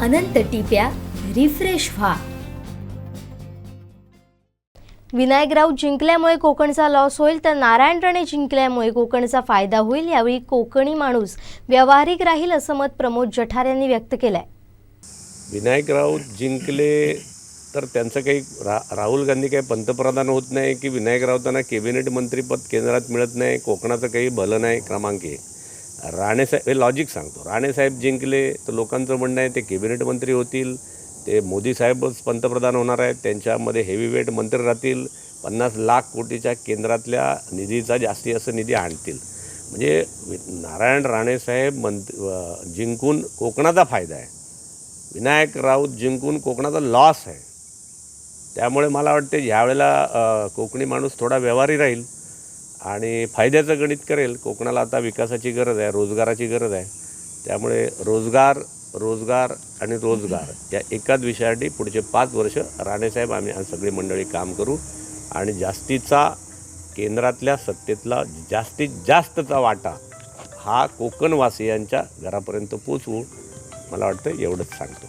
अनंत टिप्या रिफ्रेश व्हा. विनायक राऊत जिंकल्यामुळे कोकणचा लॉस होईल तर नारायण राणे जिंकल्यामुळे कोकणचा फायदा होईल यावेळी कोकणी माणूस व्यावहारिक राहील असं मत प्रमोद जठार यांनी व्यक्त केलंय. विनायक राऊत जिंकले तर त्यांचं काही रा राहुल गांधी काही पंतप्रधान होत नाही की विनायक राऊतांना कॅबिनेट मंत्रीपद केंद्रात मिळत नाही कोकणाचं काही भलं नाही क्रमांक एक राणेसाहेब हे लॉजिक सांगतो. राणेसाहेब जिंकले तर लोकांचं म्हणणं आहे ते कॅबिनेट मंत्री होतील ते मोदी साहेबच पंतप्रधान होणार आहेत त्यांच्यामध्ये हेवीवेट मंत्री राहतील पन्नास लाख कोटीच्या केंद्रातल्या निधीचा जास्ती असं निधी आणतील. म्हणजे नारायण राणेसाहेब मंत जिंकून कोकणाचा फायदा आहे. विनायक राऊत जिंकून कोकणाचा लॉस आहे. त्यामुळे मला वाटते ह्यावेळेला कोकणी माणूस थोडा व्यवहारी राहील. आणि फायद्याचं गणित करेल कोकणाला आता विकासाची गरज आहे रोजगाराची गरज आहे. त्यामुळे रोजगार रोजगार आणि रोजगार या एकाच विषयासाठी पुढचे पाच वर्ष राणेसाहेब आम्ही आज सगळी मंडळी काम करू आणि जास्तीचा केंद्रातल्या सत्तेतला जास्तीत जास्तचा वाटा हा कोकणवासियांच्या घरापर्यंत पोचवू मला वाटतं एवढंच सांगतो.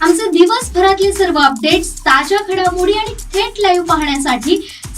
आमचे दिवसभरातले सर्व अपडेट्स ताज्या घडामोडी आणि थेट लाईव्ह पाहण्यासाठी